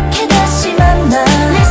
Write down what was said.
이렇게 다시 만나. 내